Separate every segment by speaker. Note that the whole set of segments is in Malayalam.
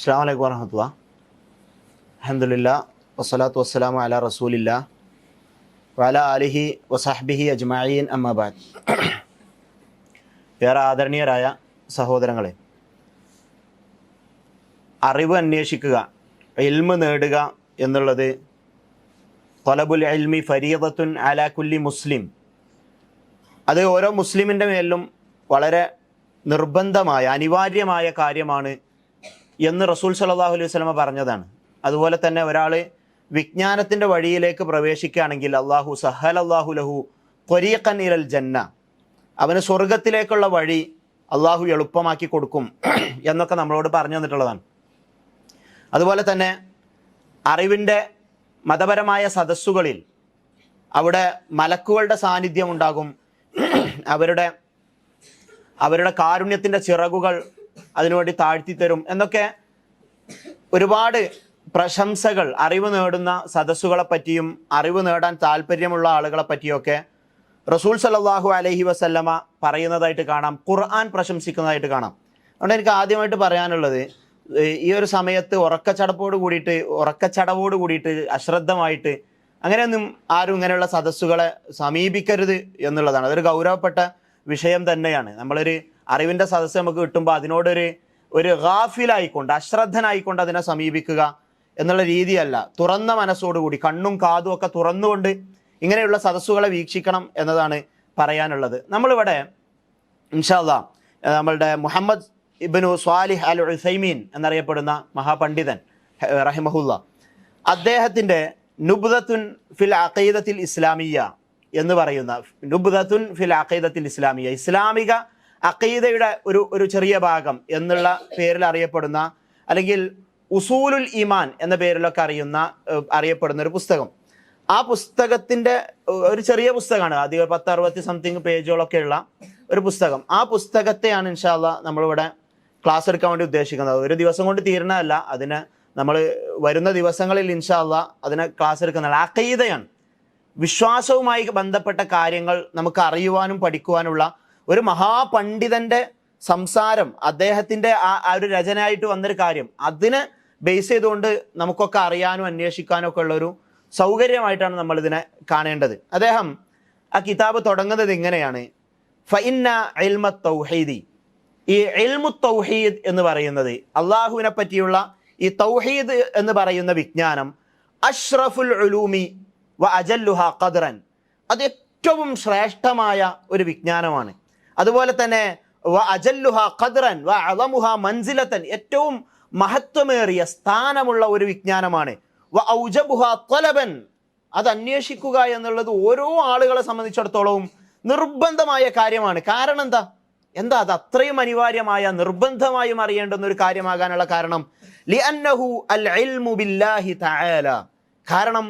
Speaker 1: അസ്സാം വലൈക്കും വർഹമത്തുള്ള അഹമ്മദില്ല വസ്സലാത്തു വസ്സലാമു അല റസൂലില്ല വല അലിഹി വസാഹ്ബിഹി അജ്മഈൻ അമ്മബാദ് ഏറെ ആദരണീയരായ സഹോദരങ്ങളെ അറിവ് അന്വേഷിക്കുക ഇൽമ് നേടുക എന്നുള്ളത് തൊലബുൽ ഇൽമി ഫരീദത്തുൻ അല കുല്ലി മുസ്ലിം. അത് ഓരോ മുസ്ലിമിന്റെ മേലും വളരെ നിർബന്ധമായ അനിവാര്യമായ കാര്യമാണ് എന്ന് റസൂൽ സലാഹു അലൈഹി വസ്ലമ പറഞ്ഞതാണ്. അതുപോലെ തന്നെ ഒരാൾ വിജ്ഞാനത്തിന്റെ വഴിയിലേക്ക് പ്രവേശിക്കുകയാണെങ്കിൽ അള്ളാഹു സഹൽ അള്ളാഹു ലഹു കൊരിയക്കൻ ഇരൽ ജന്ന അവന് സ്വർഗത്തിലേക്കുള്ള വഴി അള്ളാഹു എളുപ്പമാക്കി കൊടുക്കും എന്നൊക്കെ നമ്മളോട് പറഞ്ഞു തന്നിട്ടുള്ളതാണ്. അതുപോലെ തന്നെ അറിവിന്റെ മതപരമായ സദസ്സുകളിൽ അവിടെ മലക്കുകളുടെ സാന്നിധ്യം ഉണ്ടാകും. അവരുടെ അവരുടെ കാരുണ്യത്തിന്റെ ചിറകുകൾ അതിനുവേണ്ടി താഴ്ത്തി തരും എന്നൊക്കെ ഒരുപാട് പ്രശംസകൾ അറിവ് നേടുന്ന സദസ്സുകളെ പറ്റിയും അറിവ് നേടാൻ താല്പര്യമുള്ള ആളുകളെ പറ്റിയൊക്കെ റസൂൽ സല്ലാഹു അലഹി വസല്ലമ പറയുന്നതായിട്ട് കാണാം ഖുർആൻ പ്രശംസിക്കുന്നതായിട്ട് കാണാം. അതുകൊണ്ട് എനിക്ക് ആദ്യമായിട്ട് പറയാനുള്ളത് ഈ ഒരു സമയത്ത് ഉറക്കച്ചടപ്പോട് കൂടിയിട്ട് ഉറക്കച്ചടവോട് കൂടിയിട്ട് അശ്രദ്ധമായിട്ട് അങ്ങനെയൊന്നും ആരും ഇങ്ങനെയുള്ള സദസ്സുകളെ സമീപിക്കരുത് എന്നുള്ളതാണ്. അതൊരു ഗൗരവപ്പെട്ട വിഷയം തന്നെയാണ്. നമ്മളൊരു അറിവിന്റെ സദസ്സ് നമുക്ക് കിട്ടുമ്പോൾ അതിനോടൊരു ഒരു ഗാഫിലായിക്കൊണ്ട് അശ്രദ്ധനായിക്കൊണ്ട് അതിനെ സമീപിക്കുക എന്നുള്ള രീതിയല്ല. തുറന്ന മനസ്സോടുകൂടി കണ്ണും കാതും ഒക്കെ തുറന്നുകൊണ്ട് ഇങ്ങനെയുള്ള സദസ്സുകളെ വീക്ഷിക്കണം എന്നതാണ് പറയാനുള്ളത്. നമ്മളിവിടെ ഇൻഷാല്ല നമ്മളുടെ മുഹമ്മദ് ഇബിനു സ്വാലിഹ് അൽ ഉസൈമീൻ എന്നറിയപ്പെടുന്ന മഹാപണ്ഡിതൻ റഹിമഹുല്ല അദ്ദേഹത്തിന്റെ നുബ്ദത്തുൻ ഫിൽ അഖീദത്തിൽ ഇസ്ലാമിയ എന്ന് പറയുന്ന നുബ്ദത്തുൻ ഫിൽ അഖീദത്തിൽ ഇസ്ലാമിയ ഇസ്ലാമിക അഖീദയുടെ ഒരു ഒരു ചെറിയ ഭാഗം എന്നുള്ള പേരിൽ അറിയപ്പെടുന്ന അല്ലെങ്കിൽ ഉസൂലുൽ ഈമാൻ എന്ന പേരിലൊക്കെ അറിയുന്ന അറിയപ്പെടുന്ന ഒരു പുസ്തകം. ആ പുസ്തകത്തിന്റെ ഒരു ചെറിയ പുസ്തകമാണ്. അധികം പത്ത് അറുപത്തി സംതിങ് പേജുകളൊക്കെ ഉള്ള ഒരു പുസ്തകം. ആ പുസ്തകത്തെയാണ് ഇൻഷാല്ല നമ്മളിവിടെ ക്ലാസ് എടുക്കാൻ വേണ്ടി ഉദ്ദേശിക്കുന്നത്. ഒരു ദിവസം കൊണ്ട് തീരണമല്ല അതിന് നമ്മൾ വരുന്ന ദിവസങ്ങളിൽ ഇൻഷാല്ല അതിനെ ക്ലാസ് എടുക്കുന്ന അക്കീതയാണ് വിശ്വാസവുമായി ബന്ധപ്പെട്ട കാര്യങ്ങൾ നമുക്ക് അറിയുവാനും പഠിക്കുവാനുള്ള ഒരു മഹാപണ്ഡിതന്റെ സംസാരം അദ്ദേഹത്തിന്റെ ആ ഒരു രചനയായിട്ട് വന്നൊരു കാര്യം. അതിനെ ബേസ് ചെയ്തുകൊണ്ട് നമുക്കൊക്കെ അറിയാനും അന്വേഷിക്കാനും ഒക്കെ ഉള്ളൊരു സൗകര്യമായിട്ടാണ് നമ്മൾ ഇതിനെ കാണേണ്ടത്. അദ്ദേഹം ആ കിതാബ് തുടങ്ങുന്നത് ഇങ്ങനെയാണ്. ഫൈന്ന ഇൽമ തൗഹീദി. ഈ എൽമു തൗഹീദ് എന്ന് പറയുന്നത് അള്ളാഹുവിനെ പറ്റിയുള്ള ഈ തൗഹീദ് എന്ന് പറയുന്ന വിജ്ഞാനം അഷ്റഫുൽ ഉലൂമി വ അജല്ലുഹ ഖദ്റൻ. അത് ഏറ്റവും ശ്രേഷ്ഠമായ ഒരു വിജ്ഞാനമാണ്. അതുപോലെ തന്നെ വ അജല്ലുഹ ഖദ്റൻ വ അളമുഹ മൻസിലത്തൻ ഏറ്റവും മഹത്വമേറിയ സ്ഥാനമുള്ള ഒരു വിജ്ഞാനമാണ്. വ ഔജബുഹ തലബൻ അത് അന്വേഷിക്കുക എന്നുള്ളത് ഓരോ ആളുകളെ സംബന്ധിച്ചിടത്തോളവും നിർബന്ധമായ കാര്യമാണ്. കാരണം എന്താ? എന്താ അത് അത്രയും അനിവാര്യമായ നിർബന്ധമായും അറിയേണ്ടുന്ന ഒരു കാര്യമാകാനുള്ള കാരണം? ലിഅന്നഹു അൽ ഇൽമു ബില്ലാഹി തആല. കാരണം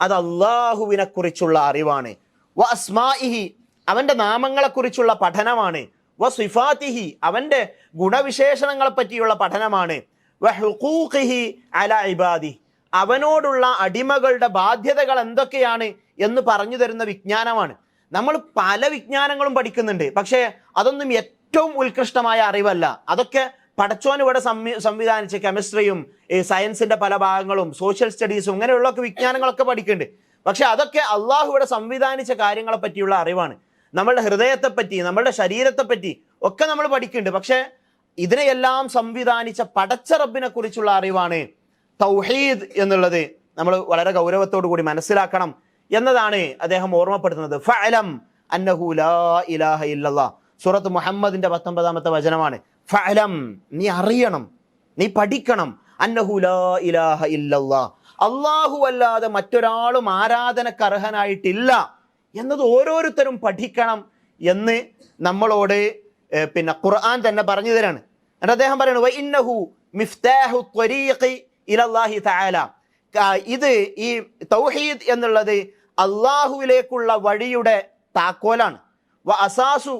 Speaker 1: അത് അള്ളാഹുവിനെ കുറിച്ചുള്ള അറിവാണ്. വ അസ്മാഇഹി അവന്റെ നാമങ്ങളെക്കുറിച്ചുള്ള പഠനമാണ്. വ സിഫാത്തിഹി അവന്റെ ഗുണവിശേഷണങ്ങളെ പറ്റിയുള്ള പഠനമാണ്. വ ഹുഖൂഖിഹി അല ഇബാദി അവനോടുള്ള അടിമകളുടെ ബാധ്യതകൾ എന്തൊക്കെയാണ് എന്ന് പറഞ്ഞു തരുന്ന വിജ്ഞാനമാണ്. നമ്മൾ പല വിജ്ഞാനങ്ങളും പഠിക്കുന്നുണ്ട്. പക്ഷേ അതൊന്നും ഏറ്റവും ഉത്കൃഷ്ടമായ അറിവല്ല. അതൊക്കെ പടച്ചോൻ ഇവിടെ സംവി സംവിധാനിച്ച കെമിസ്ട്രിയും സയൻസിന്റെ പല ഭാഗങ്ങളും സോഷ്യൽ സ്റ്റഡീസും ഇങ്ങനെയുള്ള വിജ്ഞാനങ്ങളൊക്കെ പഠിക്കുന്നുണ്ട്. പക്ഷെ അതൊക്കെ അള്ളാഹു ഇവിടെ സംവിധാനിച്ച കാര്യങ്ങളെ പറ്റിയുള്ള അറിവാണ്. നമ്മളുടെ ഹൃദയത്തെപ്പറ്റി നമ്മളുടെ ശരീരത്തെ പറ്റി ഒക്കെ നമ്മൾ പഠിക്കുന്നുണ്ട്. പക്ഷെ ഇതിനെയെല്ലാം സംവിധാനിച്ച പടച്ച റബ്ബിനെ കുറിച്ചുള്ള അറിവാണ് തൗഹീദ് എന്നുള്ളത് നമ്മൾ വളരെ ഗൗരവത്തോടു കൂടി മനസ്സിലാക്കണം എന്നതാണ് അദ്ദേഹം ഓർമ്മപ്പെടുത്തുന്നത്. ഫഅലം അന്നഹു ലാ ഇലാഹ സൂറത്ത് മുഹമ്മദിന്റെ പത്തൊമ്പതാമത്തെ വചനമാണ്. ഫഅലം നീ അറിയണം നീ പഠിക്കണം. അന്നഹു ലാ ഇലാഹ അള്ളാഹു അല്ലാതെ മറ്റൊരാളും ആരാധനക്ക് അർഹനായിട്ടില്ല എന്നത് ഓരോരുത്തരും പഠിക്കണം എന്ന് നമ്മളോട് പിന്നെ ഖുർആൻ തന്നെ പറഞ്ഞു തരാണ്. എന്നിട്ട് അദ്ദേഹം പറയുന്നത് "വ ഇന്നഹു മിഫ്താഹു ഇലല്ലാഹി തആല. ഇത് ഈ തൗഹീദ് എന്നുള്ളത് അള്ളാഹുവിലേക്കുള്ള വഴിയുടെ താക്കോലാണ്. വ അസാസു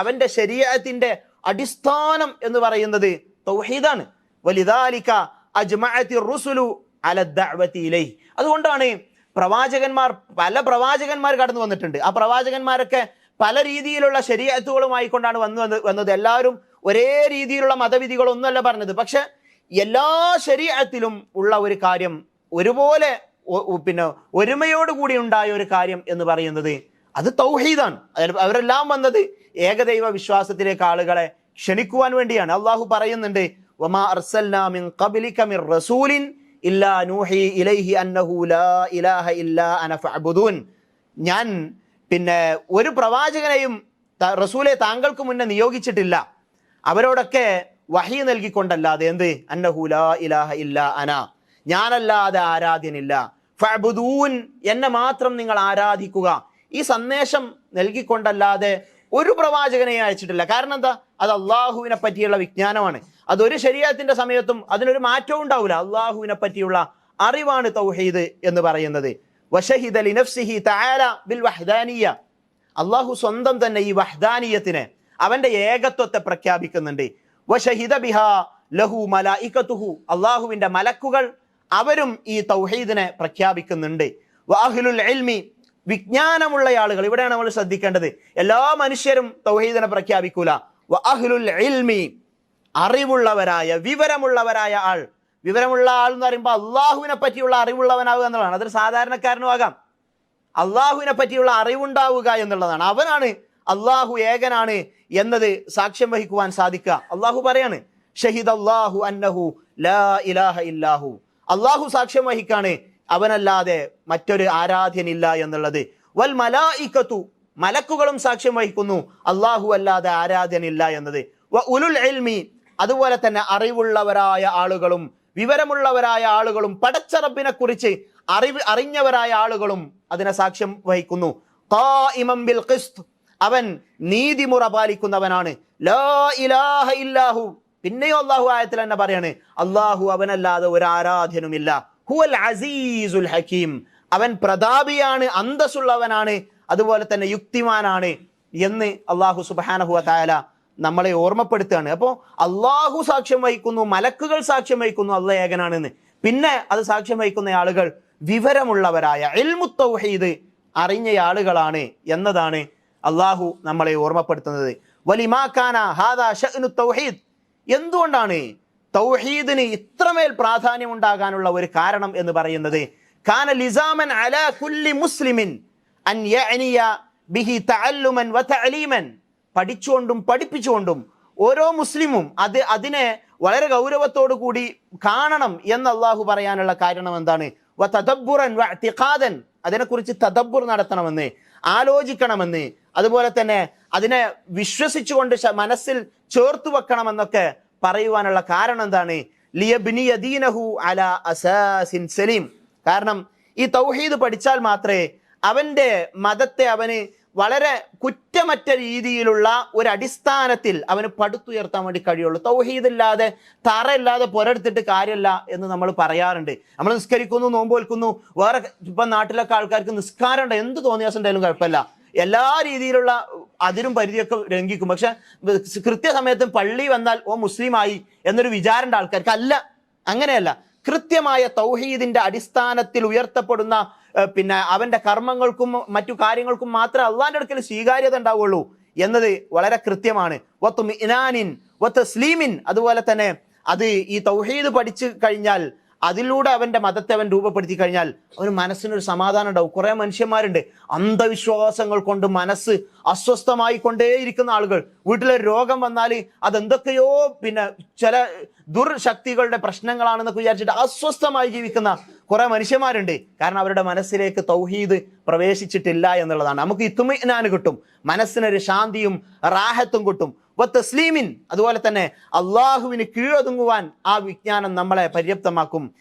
Speaker 1: അവന്റെ ശരീഅത്തിന്റെ അടിസ്ഥാനം എന്ന് പറയുന്നത് തൗഹീദാണ്. വലിദാലിക അജ്മഅത്തി റുസുലു അല ദഅവതി ഇലൈഹി. അതുകൊണ്ടാണ് പ്രവാചകന്മാർ പല പ്രവാചകന്മാർ കടന്നു വന്നിട്ടുണ്ട്. ആ പ്രവാചകന്മാരൊക്കെ പല രീതിയിലുള്ള ശരീഅത്തുകളുമായി കൊണ്ടാണ് വന്നു വന്ന് വന്നത്. എല്ലാവരും ഒരേ രീതിയിലുള്ള മതവിധികളൊന്നുമല്ല പറഞ്ഞത്. പക്ഷെ എല്ലാ ശരീരത്തിലും ഉള്ള ഒരു കാര്യം ഒരുപോലെ പിന്നെ ഒരുമയോടുകൂടി ഉണ്ടായ ഒരു കാര്യം എന്ന് പറയുന്നത് അത് തൗഹീദാണ്. അവരെല്ലാം വന്നത് ഏകദൈവ വിശ്വാസത്തിലേക്ക് ആളുകളെ ക്ഷണിക്കുവാൻ വേണ്ടിയാണ്. അള്ളാഹു പറയുന്നുണ്ട് വമാ അർസൽനാ മിൻ ഖബ്ലിക മിർ റസൂലിൻ ഇല്ലാ നൂഹി ഇലൈഹി അന്നഹു ലാ ഇലാഹ ഫഅ്ബുദൂൻ. ഞാൻ പിന്നെ ഒരു പ്രവാചകനെയും റസൂലെ താങ്കൾക്ക് മുന്നേ നിയോഗിച്ചിട്ടില്ല. അവരോടൊക്കെ വഹി നൽകിക്കൊണ്ടല്ലാതെ എന്ത്? അന്നഹു ലാ ഇലാഹ ഇല്ല അന. ഞാനല്ലാതെ ആരാധ്യനില്ല. ഫബുദൂൻ എന്നെ മാത്രം നിങ്ങൾ ആരാധിക്കുക. ഈ സന്ദേശം നൽകിക്കൊണ്ടല്ലാതെ ഒരു പ്രവാചകനെ അയച്ചിട്ടില്ല. കാരണം എന്താ? അത് അള്ളാഹുവിനെ പറ്റിയുള്ള വിജ്ഞാനമാണ്. അതൊരു ശരീരത്തിന്റെ സമയത്തും അതിനൊരു മാറ്റവും ഉണ്ടാവില്ല. അള്ളാഹുവിനെ പറ്റിയുള്ള അറിവാണ് തൗഹീദ് എന്ന് പറയുന്നത്. അള്ളാഹു സ്വന്തം തന്നെ ഈ വഹ്ദാനീയത്തിന് അവന്റെ ഏകത്വത്തെ പ്രഖ്യാപിക്കുന്നുണ്ട്. ലഹു മലായികത്തുഹു അള്ളാഹുവിന്റെ മലക്കുകൾ അവരും ഈ തൗഹീദിനെ പ്രഖ്യാപിക്കുന്നുണ്ട്. വാഹിലുൽ ഇൽമി. വിജ്ഞാനമുള്ള ആളുകൾ. ഇവിടെയാണ് നമ്മൾ ശ്രദ്ധിക്കേണ്ടത്. എല്ലാ മനുഷ്യരും തൗഹീദിനെ പ്രഖ്യാപിക്കൂല. വഅഹ്ലുൽ ഇൽമി. അറിവുള്ളവരായ വിവരമുള്ളവരായ ആൾ. വിവരമുള്ള ആൾ എന്ന് പറയുമ്പോൾ അള്ളാഹുവിനെ പറ്റിയുള്ള അറിവുള്ളവനാവുക എന്നുള്ളതാണ്. അതൊരു സാധാരണക്കാരനും ആകാം. അള്ളാഹുവിനെ പറ്റിയുള്ള അറിവുണ്ടാവുക എന്നുള്ളതാണ്. അവനാണ് അള്ളാഹു ഏകനാണ് എന്നത് സാക്ഷ്യം വഹിക്കുവാൻ സാധിക്കുക. അള്ളാഹു പറയാണ് ഷഹീദ് അള്ളാഹു അന്നഹു ലാ ഇലാഹ ഇല്ലാഹു. അള്ളാഹു സാക്ഷ്യം വഹിക്കാണ് അവനല്ലാതെ മറ്റൊരു ആരാധ്യനില്ല എന്നുള്ളത്. വൽ മലായിക്കത്തു മലക്കുകളും സാക്ഷ്യം വഹിക്കുന്നു അള്ളാഹു അല്ലാതെ ആരാധ്യനില്ല എന്നത്. വ ഉലുൽ ഇൽമി അതുപോലെ തന്നെ അറിവുള്ളവരായ ആളുകളും വിവരമുള്ളവരായ ആളുകളും പടച്ചറബിനെ കുറിച്ച് അറിവ് അറിഞ്ഞവരായ ആളുകളും അതിനെ സാക്ഷ്യം വഹിക്കുന്നു. ബിൽ ഖിസ്ത്. അവൻ നീതിമുറ പാലിക്കുന്നവനാണ്. പിന്നെയോ അള്ളാഹു ആയത്തിൽ തന്നെ പറയാണ് അള്ളാഹു അവനല്ലാതെ ഒരു ആരാധ്യനുമില്ല ഹുവൽ അസീസുൽ ഹക്കീം അവൻ പ്രതാപിയാണ് അന്തസ്സുള്ളവനാണ് അതുപോലെ തന്നെ യുക്തിമാനാണ് എന്ന് അള്ളാഹു സുബാനഹുവ തായാല നമ്മളെ ഓർമ്മപ്പെടുത്തുകയാണ്. അപ്പോൾ അള്ളാഹു സാക്ഷ്യം വഹിക്കുന്നു മലക്കുകൾ സാക്ഷ്യം വഹിക്കുന്നു അള്ള ഏകനാണെന്ന്. പിന്നെ അത് സാക്ഷ്യം വഹിക്കുന്ന ആളുകൾ വിവരമുള്ളവരായ എൽമുത്തൗഹീദ് അറിഞ്ഞ ആളുകളാണ് എന്നതാണ് അള്ളാഹു നമ്മളെ ഓർമ്മപ്പെടുത്തുന്നത്. വലിമാക്കാന ഹാദാ തൗഹീദ്. എന്തുകൊണ്ടാണ് തൗഹീദിന് ഇത്രമേൽ പ്രാധാന്യം ഉണ്ടാകാനുള്ള ഒരു കാരണം എന്ന് പറയുന്നത്? കാന ലിസാമൻ അലാ കുല്ലി മുസ്ലിമിൻ അൻ ബിഹി തഅല്ലുമൻ വ തഅലീമൻ. പഠിച്ചുകൊണ്ടും പഠിപ്പിച്ചുകൊണ്ടും ഓരോ മുസ്ലിമും അത് അതിനെ വളരെ ഗൗരവത്തോടു കൂടി കാണണം എന്ന് അള്ളാഹു പറയാനുള്ള കാരണം എന്താണ്? വ തദബുറൻ വ ഇഅ്തിഖാദൻ അതിനെക്കുറിച്ച് തദബ്ബുർ നടത്തണമെന്ന് ആലോചിക്കണമെന്ന് അതുപോലെ തന്നെ അതിനെ വിശ്വസിച്ചുകൊണ്ട് മനസ്സിൽ ചേർത്തു വെക്കണമെന്നൊക്കെ പറയുവാനുള്ള കാരണം എന്താണ്? ലിയബിനിയദീനഹു അല അസാസിൻ സലീം. കാരണം ഈ തൗഹീദ് പഠിച്ചാൽ മാത്രമേ അവന്റെ മതത്തെ അവന് വളരെ കുറ്റമറ്റ രീതിയിലുള്ള ഒരു അടിസ്ഥാനത്തിൽ അവന് പടുത്തുയർത്താൻ വേണ്ടി കഴിയുള്ളൂ. തൗഹീദില്ലാതെ തറയില്ലാതെ പുരടുത്തിട്ട് കാര്യമല്ല എന്ന് നമ്മൾ പറയാറുണ്ട്. നമ്മൾ നിസ്കരിക്കുന്നു നോമ്പ് വെൽക്കുന്നു വേറെ ഇപ്പൊ നാട്ടിലൊക്കെ ആൾക്കാർക്ക് നിസ്കാരം ഉണ്ട്. എന്ത് തോന്നിയാസം ഉണ്ടായാലും കുഴപ്പമില്ല. എല്ലാ രീതിയിലുള്ള അതിരും പരിധിയൊക്കെ ലംഘിക്കും. പക്ഷെ കൃത്യസമയത്ത് പള്ളി വന്നാൽ ഓ മുസ്ലിമായി എന്നൊരു വിചാരണ്ട ആൾക്കാർക്ക് അല്ല അങ്ങനെയല്ല. കൃത്യമായ തൗഹീദിന്റെ അടിസ്ഥാനത്തിൽ ഉയർത്തപ്പെടുന്ന പിന്നെ അവന്റെ കർമ്മങ്ങൾക്കും മറ്റു കാര്യങ്ങൾക്കും മാത്രമേ അള്ളാന്റെ അടുക്കൽ സ്വീകാര്യത ഉണ്ടാവുള്ളൂ എന്നത് വളരെ കൃത്യമാണ്. വത്ത് മിനാനിൻ വത്ത് സ്ലീമിൻ അതുപോലെ തന്നെ അത് ഈ തൗഹീദ് പഠിച്ചു കഴിഞ്ഞാൽ അതിലൂടെ അവന്റെ മതത്തെ അവൻ രൂപപ്പെടുത്തി കഴിഞ്ഞാൽ അവന് മനസ്സിനൊരു സമാധാനം ഉണ്ടാവും. കുറേ മനുഷ്യന്മാരുണ്ട്. അന്ധവിശ്വാസങ്ങൾ കൊണ്ട് മനസ്സ് അസ്വസ്ഥമായി കൊണ്ടേയിരിക്കുന്ന ആളുകൾ. വീട്ടിലൊരു രോഗം വന്നാൽ അതെന്തൊക്കെയോ പിന്നെ ചില ദുർശക്തികളുടെ പ്രശ്നങ്ങളാണെന്നൊക്കെ വിചാരിച്ചിട്ട് അസ്വസ്ഥമായി ജീവിക്കുന്ന കുറെ മനുഷ്യന്മാരുണ്ട്. കാരണം അവരുടെ മനസ്സിലേക്ക് തൗഹീദ് പ്രവേശിച്ചിട്ടില്ല എന്നുള്ളതാണ്. നമുക്ക് ഇത്തുമിനാന് കിട്ടും. മനസ്സിനൊരു ശാന്തിയും റാഹത്തും കിട്ടും. തസ്ലീമിൻ അതുപോലെ തന്നെ അള്ളാഹുവിന് കീഴൊതുങ്ങുവാൻ ആ വിജ്ഞാനം നമ്മളെ പര്യാപ്തമാക്കും.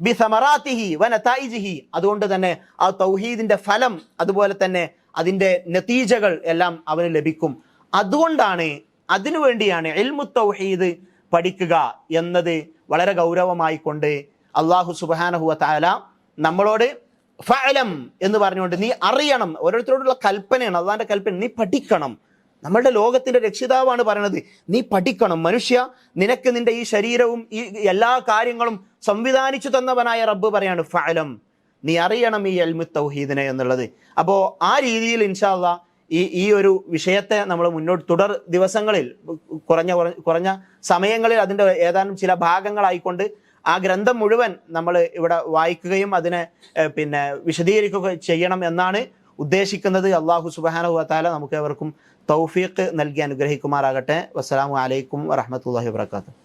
Speaker 1: ബിസമറാത്തിഹി വ നതായിജിഹി അതുകൊണ്ട് തന്നെ ആ തൗഹീദിന്റെ ഫലം അതുപോലെ തന്നെ അതിന്റെ നതീജകൾ എല്ലാം അവന് ലഭിക്കും. അതുകൊണ്ടാണ് അതിനുവേണ്ടിയാണ് എൽമു തൗഹീദ് പഠിക്കുക എന്നത് വളരെ ഗൗരവമായി കൊണ്ട് അള്ളാഹു സുബാനഹുവ താല നമ്മളോട് ഫലം എന്ന് പറഞ്ഞുകൊണ്ട് നീ അറിയണം. ഓരോരുത്തരോടുള്ള കൽപ്പനയാണ്. അള്ളാന്റെ കൽപ്പന നീ പഠിക്കണം. നമ്മളുടെ ലോകത്തിന്റെ രക്ഷിതാവാണ് പറയണത്. നീ പഠിക്കണം. മനുഷ്യ നിനക്ക് നിന്റെ ഈ ശരീരവും ഈ എല്ലാ കാര്യങ്ങളും സംവിധാനിച്ചു തന്നവനായ റബ്ബ് പറയാണ് ഫലം നീ അറിയണം ഈ അൽമു തൗഹീദിനെ എന്നുള്ളത്. അപ്പോൾ ആ രീതിയിൽ ഇൻഷാല്ല ഈ ഈ ഒരു വിഷയത്തെ നമ്മൾ മുന്നോട്ട് തുടർ ദിവസങ്ങളിൽ കുറഞ്ഞ കുറഞ്ഞ സമയങ്ങളിൽ അതിന്റെ ഏതാനും ചില ഭാഗങ്ങളായിക്കൊണ്ട് ആ ഗ്രന്ഥം മുഴുവൻ നമ്മൾ ഇവിടെ വായിക്കുകയും അതിനെ പിന്നെ വിശദീകരിക്കുകയും ചെയ്യണം എന്നാണ് ഉദ്ദേശിക്കുന്നത്. അള്ളാഹു സുബാനഹു വത്താല നമുക്ക് എവർക്കും തൗഫീഖ് നൽകി അനുഗ്രഹിക്കുമാറാകട്ടെ. വസ്സലാമു അലൈക്കും വറഹമത്തല്ലാഹി വാത്തു